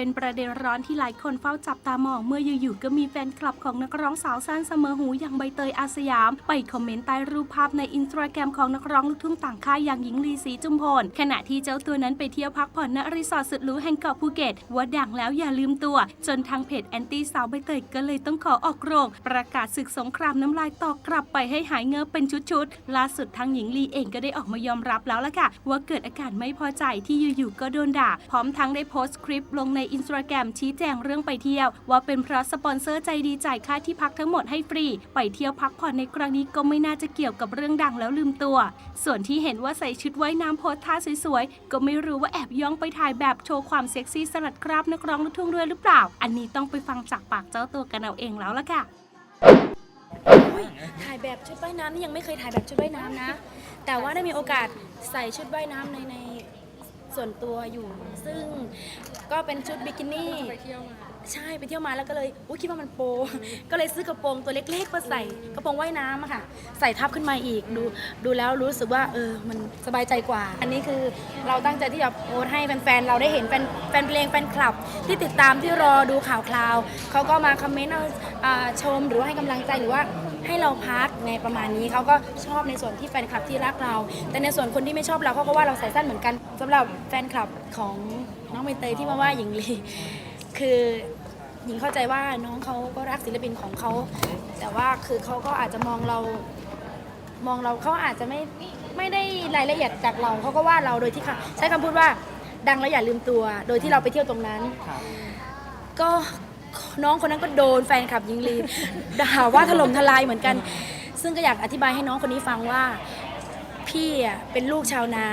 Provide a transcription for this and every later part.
เป็นประเด็นร้อนที่หลายคนเฝ้าจับตามองเมื่ออยู่ๆก็มีแฟนคลับของนักร้องสาวสั้นเสมอหูอย่างใบเตยอาสยาม ไปคอมเมนต์ใต้รูปภาพในอินสตาแกรมของนักร้องลูกทุ่งต่างค่ายอย่างหญิงลีศรีจุมพลขณะที่เจ้าตัวนั้นไปเที่ยวพักผ่อนณรีสอร์ทสุดหรูแห่งเกาะภูเก็ตว่าดังแล้วอย่าลืมตัว จนทางเพจแอนตี้สาวใบเตยก็เลยต้องขอออกโรง ประกาศศึกสงครามน้ำลายต่อกลับไปให้หายเงือเป็นชุดๆล่าสุดทางหญิงลีเองก็ได้ออกมายอมรับแล้วล่ะค่ะว่าเกิดอาการไม่พอใจที่อยู่ๆก็โดนด่า พร้อมทั้งได้โพสต์คลิปลงในอินสตาแกรมชี้แจงเรื่องไปเที่ยว ว่าเป็นเพราะสปอนเซอร์ใจดีจ่ายค่าที่พักทั้งหมดให้ฟรี ไปเที่ยวพักผ่อนในครั้งนี้ก็ไม่น่าจะเกี่ยวกับเรื่องดังแล้วลืมตัว ส่วนที่เห็นว่าใส่ชุดว่ายน้ำโพสท่าสวยๆ ก็ไม่รู้ว่าแอบย่องไปถ่ายแบบโชว์ความเซ็กซี่สลัดคราบนักร้องลูกทุ่งด้วยหรือเปล่า อันนี้ต้องไปฟังจากปากเจ้าตัวกันเอาเองแล้วล่ะค่ะถ่ายแบบชุดว่ายน้ำนี่ยังไม่เคยถ่ายแบบชุดว่ายน้ำนะ แต่ว่าได้มีโอกาสใส่ชุดว่ายน้ำในใน ส่วนตัวอยู่ ซึ่งก็เป็นชุดบิกินี่ใช่ไปเที่ยวมาแล้วก็เลยอุ้ยคิดว่ามันโป ก็เลยซื้อกระโปรงตัวเล็กๆมาใส่กระโปรงว่ายน้ำอะค่ะ ใส่ทับขึ้นมาอีกดูดูแล้วรู้สึกว่าเออมันสบายใจกว่า อันนี้คือเราตั้งใจที่จะโพสต์ให้แฟนๆเราได้เห็นแฟนแฟนเพลงแฟนคลับ ที่ติดตามที่รอดูข่าวคราวเขาก็มาคอมเมนต์เอาอ่าชมหรือว่าให้กำลังใจหรือว่า ให้เราพักในประมาณนี้เขาก็ชอบในส่วนที่แฟนคลับที่รักเรา แต่ในส่วนคนที่ไม่ชอบเราเขาก็ว่าเราใส่สั้นเหมือนกันสำหรับแฟนคลับของน้องใบเตยที่มาว่าหญิงลีคือหญิงเข้าใจว่าน้องเขาก็รักศิลปินของเขาแต่ว่าคือเขาก็อาจจะมองเรามองเราเขาอาจจะไม่ไม่ได้รายละเอียดจากเราเขาก็ว่าเราโดยที่ค่ะใช้คำพูดว่าดังแล้วอย่าลืมตัว โดยที่เราไปเที่ยวตรงนั้น ก็ น้องคนนั้นก็โดนแฟนคลับยิงลีด่าว่าถล่มทลายเหมือนกัน ซึ่งก็อยากอธิบายให้น้องคนนี้ฟังว่าพี่อะเป็นลูกชาวนา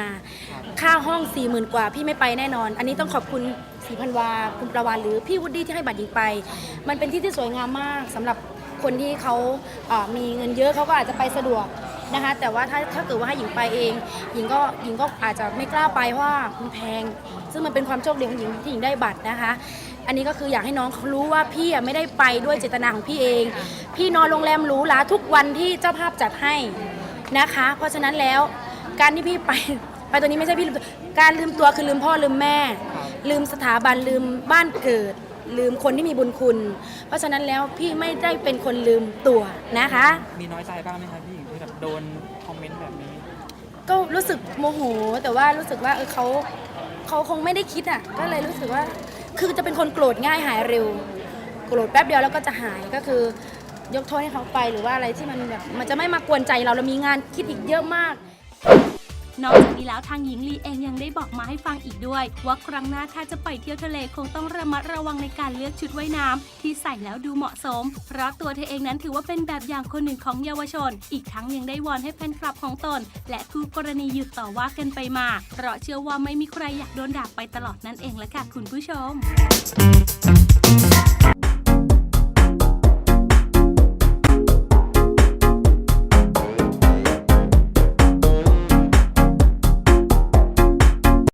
ค่าห้อง4ี่หมื่นกว่า พี่ไม่ไปแน่นอน อันนี้ต้องขอบคุณสีพันวาคุณประวานหรือพี่วุฒิที่ให้บัตรหญิงไป มันเป็นที่ที่สวยงามมากสำหรับคนที่เขาเอ่อมีเงินเยอะเขาก็อาจจะไปสะดวกนะคะ แต่ว่าถ้าถ้าเกิดว่าให้หญิงไปเอง หญิงก็หญิงก็อาจจะไม่กล้าไปเพราะว่ามันแพง ซึ่งมันเป็นความโชคดีของหญิงที่หญิงได้บัตรนะคะ อันนี้ก็คืออยากให้น้องเขารู้ว่าพี่อะไม่ได้ไปด้วยเจตนาของพี่เอง พี่นอนโรงแรมหรูหราทุกวันที่เจ้าภาพจัดให้นะคะ เพราะฉะนั้นแล้วการที่พี่ไป ไปตัวนี้ไม่ใช่พี่ลืมตัวการลืมตัวคือลืมพ่อลืมแม่ ลืมสถาบันลืมบ้านเกิด ลืมคนที่มีบุญคุณ เพราะฉะนั้นแล้วพี่ไม่ได้เป็นคนลืมตัวนะคะ มีน้อยใจบ้างไหมครับพี่หญิงที่แบบโดนคอมเมนต์แบบนี้ ก็รู้สึกโมโห แต่ว่ารู้สึกว่าเออเขาเขาคงไม่ได้คิดอะ ก็เลยรู้สึกว่า คือจะเป็นคนโกรธง่ายหายเร็ว โกรธแป๊บเดียวแล้วก็จะหายก็คือยกโทษให้เขาไปหรือว่าอะไรที่มันแบบมันจะไม่มากวนใจเราเรามีงานคิดอีกเยอะมาก นอกจากนี้แล้วทางหญิงลีเองยังได้บอกมาให้ฟังอีกด้วย ว่าครั้งหน้าถ้าจะไปเที่ยวทะเลคงต้องระมัดระวังในการเลือกชุดว่ายน้ำที่ใส่แล้วดูเหมาะสม เพราะตัวเธอเองนั้นถือว่าเป็นแบบอย่างคนหนึ่งของเยาวชน อีกทั้งยังได้วอนให้แฟนคลับของตน และคู่กรณีหยุดต่อว่ากันไปมา เพราะเชื่อว่าไม่มีใครอยากโดนด่าไปตลอดนั่นเองละค่ะคุณผู้ชม